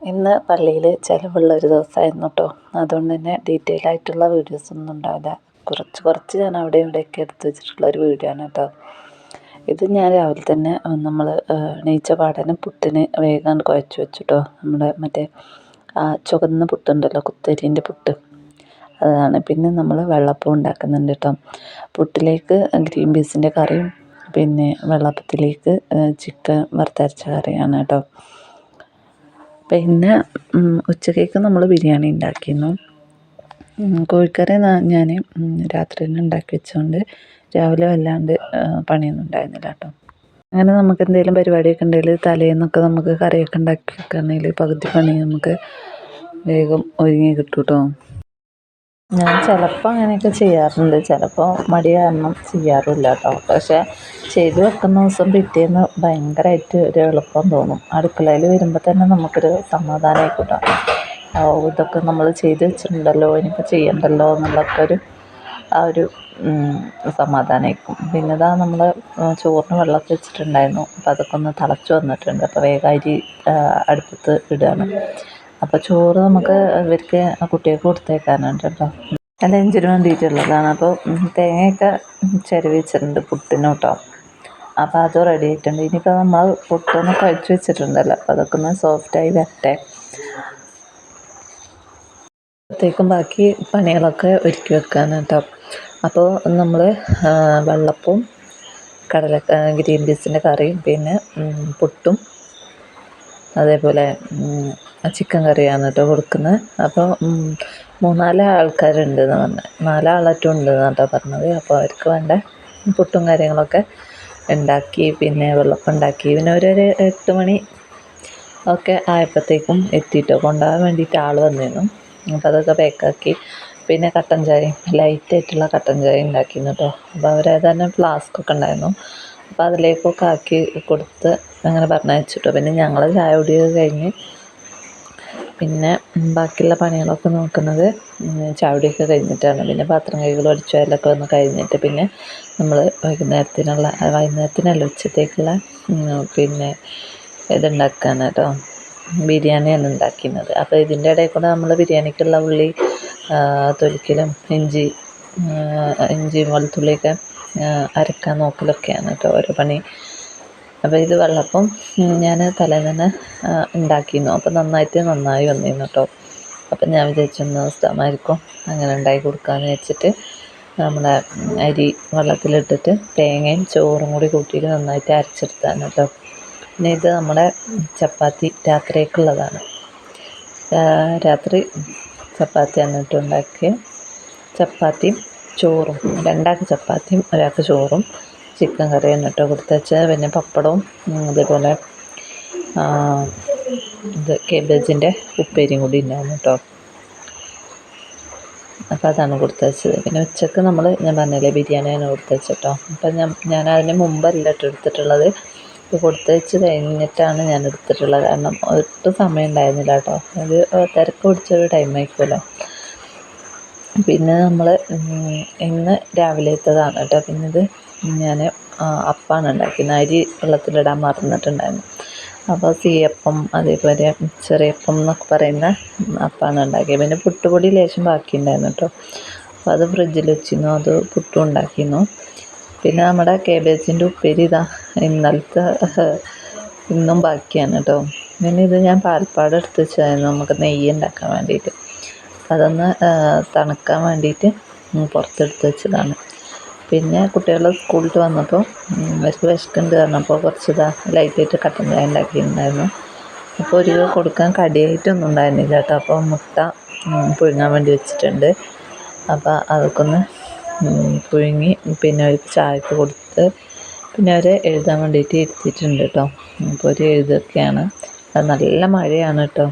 ഇന്ന് പള്ളിയിൽ ചിലവുള്ള ഒരു ദിവസമായിരുന്നു കേട്ടോ അതുകൊണ്ട് തന്നെ ഡീറ്റെയിൽ ആയിട്ടുള്ള വീഡിയോസ് ഒന്നും ഉണ്ടാവില്ല. കുറച്ച് കുറച്ച് ഞാൻ അവിടെ ഇവിടെയൊക്കെ എടുത്തു വെച്ചിട്ടുള്ള ഒരു വീഡിയോ ആണ് കേട്ടോ ഇത് ഞാൻ രാവിലെ തന്നെ നമ്മൾ നെയ്ച്ച പാടനും പുട്ടിന് വേഗം കുഴച്ച് വെച്ചിട്ടോ നമ്മുടെ മറ്റേ ആ ചുവന്ന പുട്ടുണ്ടല്ലോ കുത്തരീന്റെ പുട്ട്. അതാണ്. പിന്നെ നമ്മൾ വെള്ളപ്പം ഉണ്ടാക്കുന്നുണ്ട് കേട്ടോ പുട്ടിലേക്ക് ഗ്രീൻ പീസിന്റെ കറിയും പിന്നെ വെള്ളപ്പത്തിലേക്ക് ചിക്കൻ വറുത്തരച്ച കറിയാണ് കേട്ടോ പിന്നെ ഉച്ചക്കേക്ക് നമ്മൾ ബിരിയാണി ഉണ്ടാക്കിയിരുന്നു കോഴിക്കറി ഞാൻ രാത്രി തന്നെ ഉണ്ടാക്കി വെച്ചുകൊണ്ട് രാവിലെ വല്ലാണ്ട് പണിയൊന്നും ഉണ്ടായിരുന്നില്ല കേട്ടോ. അങ്ങനെ നമുക്ക് എന്തെങ്കിലും പരിപാടിയൊക്കെ ഉണ്ടെങ്കിൽ തലേന്നൊക്കെ നമുക്ക് കറിയൊക്കെ ഉണ്ടാക്കി വെക്കുകയാണെങ്കിൽ പകുതി പണി നമുക്ക് വേഗം ഒരുങ്ങി കിട്ടും കേട്ടോ ഞാൻ ചിലപ്പോൾ അങ്ങനെയൊക്കെ ചെയ്യാറുണ്ട്. ചിലപ്പോൾ മടി കാരണം ചെയ്യാറില്ല കേട്ടോ. പക്ഷേ ചെയ്ത് വെക്കുന്ന ദിവസം പിറ്റേന്ന് ഭയങ്കരമായിട്ട് ഒരു എളുപ്പം തോന്നും. അടുക്കളയിൽ വരുമ്പോൾ തന്നെ നമുക്കൊരു സമാധാനമായിക്കോട്ടോ ഓ ഇതൊക്കെ നമ്മൾ ചെയ്ത് വെച്ചിട്ടുണ്ടല്ലോ ഇനിയിപ്പോൾ ചെയ്യണ്ടല്ലോ എന്നുള്ളൊക്കെ ഒരു ആ ഒരു സമാധാനമായിരിക്കും പിന്നെ ഇതാ നമ്മൾ ചോറിന് വെള്ളമൊക്കെ വെച്ചിട്ടുണ്ടായിരുന്നു. അപ്പോൾ അതൊക്കെ ഒന്ന് തിളച്ച് വന്നിട്ടുണ്ട്. അപ്പോൾ വേഗം അരി അടുപ്പത്ത് ഇടുകയാണ് അപ്പോൾ ചോറ് നമുക്ക് ഇവർക്ക് കുട്ടികൾക്ക് കൊടുത്തേക്കാനുണ്ട് കേട്ടോ. ലഞ്ചിന് വേണ്ടിയിട്ടുള്ളതാണ്. അപ്പോൾ തേങ്ങയൊക്കെ ചിരവി വെച്ചിട്ടുണ്ട് പുട്ടിന് കേട്ടോ അപ്പോൾ അത് റെഡി ആയിട്ടുണ്ട്. ഇനിയിപ്പോൾ നമ്മൾ പുട്ടൊന്ന് കഴിച്ച് വെച്ചിട്ടുണ്ടല്ലോ. അപ്പോൾ അതൊക്കെ ഒന്ന് സോഫ്റ്റായി വരട്ടെ. അപ്പോഴത്തേക്കും ബാക്കി പണികളൊക്കെ ഒരുക്കി വെക്കാനാണ് കേട്ടോ. അപ്പോൾ നമ്മൾ വെള്ളപ്പവും കടല ഗ്രീൻ പീസിന്റെ കറിയും പിന്നെ പുട്ടും അതേപോലെ ചിക്കൻ കറിയാണ് കേട്ടോ കൊടുക്കുന്നത്. അപ്പോൾ മൂന്നാൽ ആൾക്കാരുണ്ട് എന്ന് പറഞ്ഞു. നാലാളറ്റും ഉണ്ട് എന്നാണ് കേട്ടോ പറഞ്ഞത്. അപ്പോൾ അവർക്ക് വേണ്ട പുട്ടും കാര്യങ്ങളൊക്കെ ഉണ്ടാക്കി പിന്നെ വെള്ളപ്പം ഉണ്ടാക്കി. പിന്നെ ഒരു എട്ട് മണി ഒക്കെ ആയപ്പോഴത്തേക്കും എത്തിയിട്ടോ കൊണ്ടുപോകാൻ വേണ്ടിയിട്ട് ആൾ വന്നിരുന്നു. അപ്പോൾ അതൊക്കെ പാക്കാക്കി പിന്നെ കട്ടൻ ചായയും ലൈറ്റായിട്ടുള്ള കട്ടൻ ചായ ഉണ്ടാക്കിയിരുന്നു കേട്ടോ അപ്പോൾ അവരേതന്നെ ഫ്ലാസ്കൊക്കെ ഉണ്ടായിരുന്നു. അപ്പോൾ അതിലേക്കൊക്കെ ആക്കി കൊടുത്ത് അങ്ങനെ പറഞ്ഞയച്ചിട്ടോ പിന്നെ ഞങ്ങൾ ചായ കുടിയൊക്കെ കഴിഞ്ഞ് പിന്നെ ബാക്കിയുള്ള പണികളൊക്കെ നോക്കുന്നത് ചാവടിയൊക്കെ കഴിഞ്ഞിട്ടാണ്. പിന്നെ പാത്രം കൈകൾ അടിച്ചു അതിലൊക്കെ വന്ന് കഴിഞ്ഞിട്ട് പിന്നെ നമ്മൾ വൈകുന്നേരത്തിനുള്ള വൈകുന്നേരത്തിനല്ല ഉച്ചത്തേക്കുള്ള പിന്നെ ഇതുണ്ടാക്കുകയാണ് കേട്ടോ. ബിരിയാണിയാണ് ഉണ്ടാക്കുന്നത് അപ്പോൾ ഇതിന്റെ ഇടയിൽ കൂടെ നമ്മൾ ബിരിയാണിക്കുള്ള ഉള്ളി തൊലിക്കലും ഇഞ്ചി ഇഞ്ചി വെളുത്തുള്ളിയൊക്കെ അരക്കാൻ നോക്കലൊക്കെയാണ് കേട്ടോ ഓരോ പണി. അപ്പോൾ ഇത് വെള്ളപ്പം ഞാൻ തലേന്ന് ഉണ്ടാക്കിയിരുന്നു അപ്പോൾ നന്നായിട്ട് നന്നായി വന്നിരുന്നു കേട്ടോ അപ്പം ഞാൻ വിചാരിച്ചൊന്ന് സ്ഥലമായിരിക്കും അങ്ങനെ ഉണ്ടാക്കി കൊടുക്കാമെന്ന് വെച്ചിട്ട് നമ്മളെ അരി വെള്ളത്തിലിട്ടിട്ട് തേങ്ങയും ചോറും കൂടി കൂട്ടിയിട്ട് നന്നായിട്ട് അരച്ചെടുത്താണ് കേട്ടോ പിന്നെ ഇത് നമ്മുടെ ചപ്പാത്തി രാത്രിയേക്കുള്ളതാണ്. രാത്രി ചപ്പാത്തി കേട്ടോ ഉണ്ടാക്കിയത് ചപ്പാത്തിയും ചോറും. രണ്ടാൾക്ക് ചപ്പാത്തിയും ഒരാൾക്ക് ചോറും. ചിക്കൻ കറിയാണ് കേട്ടോ കൊടുത്തയച്ചത് പിന്നെ പപ്പടവും അതേപോലെ ഇത് കേബേജിന്റെ ഉപ്പേരിയും കൂടി ഉണ്ടായിരുന്നു കേട്ടോ അപ്പോൾ അതാണ് കൊടുത്തയച്ചത് പിന്നെ ഉച്ചയ്ക്ക് നമ്മൾ ഞാൻ പറഞ്ഞില്ലേ ബിരിയാണിയാണ് കൊടുത്തയച്ചത് അപ്പം ഞാൻ ഞാൻ അതിന് മുമ്പല്ല എടുത്തിട്ടുള്ളത്. ഇത് കൊടുത്തയച്ച് കഴിഞ്ഞിട്ടാണ് ഞാൻ എടുത്തിട്ടുള്ളത്. കാരണം ഒട്ടും സമയം ഉണ്ടായിരുന്നില്ല കേട്ടോ അത് തിരക്ക് പിടിച്ചൊരു ടൈം ആയിക്കുമല്ലോ പിന്നെ നമ്മൾ ഇന്ന് രാവിലത്തേതാണ് കേട്ടോ. പിന്നെ ഇത് ഞാൻ അപ്പമാണ് ഉണ്ടാക്കിയത്. അരി വെള്ളത്തിലിടാൻ മറന്നിട്ടുണ്ടായിരുന്നു. അപ്പോൾ സീയപ്പം അതേപോലെ ചെറിയപ്പം എന്നൊക്കെ പറയുന്ന അപ്പമാണ് ഉണ്ടാക്കിയത്. പിന്നെ പുട്ടുപൊടി ലേശം ബാക്കിയുണ്ടായിരുന്നു കേട്ടോ. അപ്പോൾ അത് ഫ്രിഡ്ജിൽ വെച്ചിരുന്നു. അത് പുട്ടും ഉണ്ടാക്കിയിരുന്നു. പിന്നെ നമ്മുടെ കേബേജിന്റെ ഉപ്പേരി ഇതാ ഇന്നലത്തെ ഇന്നും ബാക്കിയാണ് കേട്ടോ. പിന്നെ ഇത് ഞാൻ പാൽപ്പാട് എടുത്ത് വെച്ചതായിരുന്നു. നമുക്ക് നെയ്യ് ഉണ്ടാക്കാൻ വേണ്ടിയിട്ട്. അതൊന്ന് തണുക്കാൻ വേണ്ടിയിട്ട് പുറത്തെടുത്ത് വെച്ചതാണ്. പിന്നെ കുട്ടികൾ സ്കൂളിൽ വന്നപ്പോൾ അവർക്ക് വിശക്കുന്നുണ്ട് പറഞ്ഞപ്പോൾ കുറച്ച് ഇതാ ലൈറ്റായിട്ട് കട്ടൻ ചായ ഉണ്ടാക്കിയിട്ടുണ്ടായിരുന്നു അപ്പോൾ ഒരു കൊടുക്കാൻ കടിയായിട്ടൊന്നും ഉണ്ടായിരുന്നില്ല കേട്ടോ. അപ്പോൾ മുട്ട പുഴുങ്ങാൻ വേണ്ടി വെച്ചിട്ടുണ്ട്. അപ്പോൾ അതൊക്കെ ഒന്ന് പുഴുങ്ങി പിന്നെ ഒരു ചായക്ക് കൊടുത്ത് പിന്നെ അവരെ എഴുതാൻ വേണ്ടിയിട്ട് ഇരുത്തിയിട്ടുണ്ട് കേട്ടോ. അപ്പോൾ ഒരു എഴുതൊക്കെയാണ് അത് നല്ല മഴയാണ് കേട്ടോ.